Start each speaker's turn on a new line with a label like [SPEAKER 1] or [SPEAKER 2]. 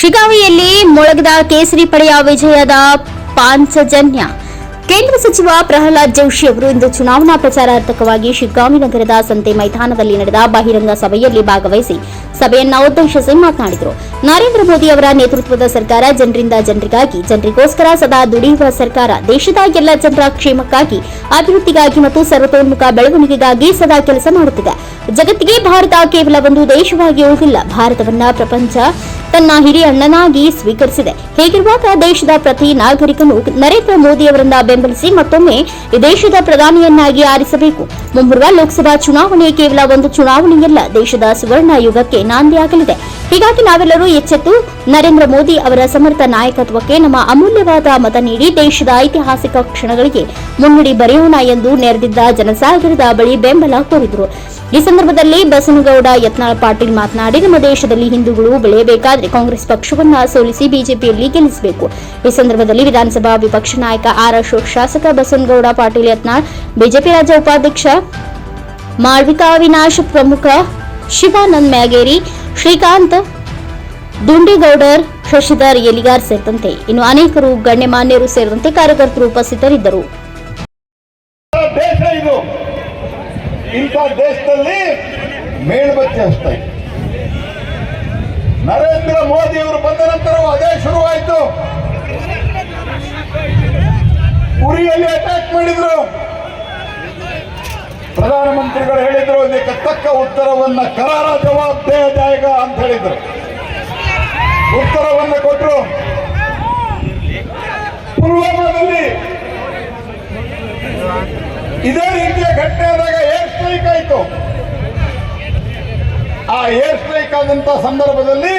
[SPEAKER 1] ಶಿಗಾವಿಯಲ್ಲಿ ಮೊಳಗದ ಕೇಸರಿ ಪಡೆಯ ವಿಜಯದ ಪಾಂಚಜನ್ಯ ಕೇಂದ್ರ ಸಚಿವ ಪ್ರಹ್ಲಾದ್ ಜೋಶಿ ಅವರು ಇಂದು ಚುನಾವಣಾ ಪ್ರಚಾರಾರ್ಥಕವಾಗಿ ಶಿಗ್ಗಾಂವಿ ನಗರದ ಸಂತೆ ಮೈದಾನದಲ್ಲಿ ನಡೆದ ಬಹಿರಂಗ ಸಭೆಯಲ್ಲಿ ಭಾಗವಹಿಸಿ ಸಭೆಯನ್ನ ಉದ್ದೇಶಿಸಿ ಮಾತನಾಡಿದರು. ನರೇಂದ್ರ ಮೋದಿ ಅವರ ನೇತೃತ್ವದ ಸರ್ಕಾರ ಜನರಿಂದ ಜನರಿಗಾಗಿ, ಜನರಿಗೋಸ್ಕರ ಸದಾ ದುಡಿಯುವ ಸರ್ಕಾರ, ದೇಶದ ಎಲ್ಲ ಜನರ ಕ್ಷೇಮಕ್ಕಾಗಿ, ಅಭಿವೃದ್ಧಿಗಾಗಿ ಮತ್ತು ಸರ್ವತೋನ್ಮುಖ ಬೆಳವಣಿಗೆಗಾಗಿ ಸದಾ ಕೆಲಸ ಮಾಡುತ್ತಿದೆ. ಜಗತ್ತಿಗೆ ಭಾರತ ಕೇವಲ ಒಂದು ದೇಶವಾಗಿ ಉಳಿದಿಲ್ಲ ಭಾರತವನ್ನ ಪ್ರಪಂಚ ತನ್ನ ಹಿರಿಯ ಅಣ್ಣನಾಗಿ ಸ್ವೀಕರಿಸಿದೆ. ಹೀಗಿರುವಾಗ ದೇಶದ ಪ್ರತಿ ನಾಗರಿಕನು ನರೇಂದ್ರ ಮೋದಿ ಅವರನ್ನ ಬೆಂಬಲಿಸಿ ಮತ್ತೊಮ್ಮೆ ದೇಶದ ಪ್ರಧಾನಿಯನ್ನಾಗಿ ಆರಿಸಬೇಕು. ಮುಂಬರುವ ಲೋಕಸಭಾ ಚುನಾವಣೆ ಕೇವಲ ಒಂದು ಚುನಾವಣೆಯಲ್ಲ, ದೇಶದ ಸುವರ್ಣ ಯುಗಕ್ಕೆ ನಾಂದಿಯಾಗಲಿದೆ ಹೀಗಾಗಿ ನಾವೆಲ್ಲರೂ ಎಚ್ಚೆತ್ತು, ನರೇಂದ್ರ ಮೋದಿ ಅವರ ಸಮರ್ಥ ನಾಯಕತ್ವಕ್ಕೆ ನಮ್ಮ ಅಮೂಲ್ಯವಾದ ಮತ ನೀಡಿ ದೇಶದ ಐತಿಹಾಸಿಕ ಕ್ಷಣಗಳಿಗೆ ಮುನ್ನುಡಿ ಬರೆಯೋಣ ಎಂದು ನೆರೆದಿದ್ದ ಜನಸಾಗರದ ಬಳಿ ಬೆಂಬಲ ಕೋರಿದರು. ಈ ಸಂದರ್ಭದಲ್ಲಿ ಬಸನಗೌಡ ಯತ್ನಾಳ್ ಪಾಟೀಲ್ ಮಾತನಾಡಿ, ನಮ್ಮ ದೇಶದಲ್ಲಿ ಹಿಂದೂಗಳು ಬೆಳೆಯಬೇಕಾದ್ರೆ ಕಾಂಗ್ರೆಸ್ ಪಕ್ಷವನ್ನ ಸೋಲಿಸಿ ಬಿಜೆಪಿಯಲ್ಲಿ ಗೆಲ್ಲಿಸಬೇಕು. ಈ ಸಂದರ್ಭದಲ್ಲಿ ವಿಧಾನಸಭಾ ವಿಪಕ್ಷ ನಾಯಕ ಆರ್ ಅಶೋಕ್, ಶಾಸಕ ಬಸನಗೌಡ ಪಾಟೀಲ್ ಯತ್ನಾಳ್, ಬಿಜೆಪಿ ರಾಜ್ಯ ಉಪಾಧ್ಯಕ್ಷ ಮಾಳ್ವಿಕಾ ಅವಿನಾಶ್ ಪ್ರಮುಖ ಶಿವಾನಂದ್ ಮ್ಯಾಗೇರಿ, ಶ್ರೀಕಾಂತ್ ದುಂಡಿಗೌಡರ್, ಶಶಿಧರ್ ಎಲಿಗಾರ್ ಸೇರಿದಂತೆ ಇನ್ನು ಅನೇಕರು ಗಣ್ಯಮಾನ್ಯರು ಸೇರಿದಂತೆ ಕಾರ್ಯಕರ್ತರು ಉಪಸ್ಥಿತರಿದ್ದರು.
[SPEAKER 2] ಇಂಥ ದೇಶದಲ್ಲಿ ಮೇಲ್ಬತ್ತಿ ಹಚ್ತಾ ನರೇಂದ್ರ ಮೋದಿ ಅವರು ಬಂದ ನಂತರ ಅದೇ ಶುರುವಾಯಿತು. ಉರಿಯಲ್ಲಿ ಅಟ್ಯಾಕ್ ಮಾಡಿದ್ರು. ಪ್ರಧಾನಮಂತ್ರಿಗಳು ಹೇಳಿದ್ರು ಇದಕ್ಕೆ ತಕ್ಕ ಉತ್ತರವನ್ನ ಕರಾರ ಜವಾಬ್ದಾರಿಗ ಅಂತ ಹೇಳಿದ್ರು. ಉತ್ತರವನ್ನು ಕೊಟ್ಟರು ಪುಲ್ವಾಮಾದಲ್ಲಿ ಇದೇ ರೀತಿಯ ಘಟನೆ ಆದಾಗ ಸ್ಟ್ರೈಕ್ ಆಯಿತು. ಆ ಏರ್ ಸ್ಟ್ರೈಕ್ ಆದಂತ ಸಂದರ್ಭದಲ್ಲಿ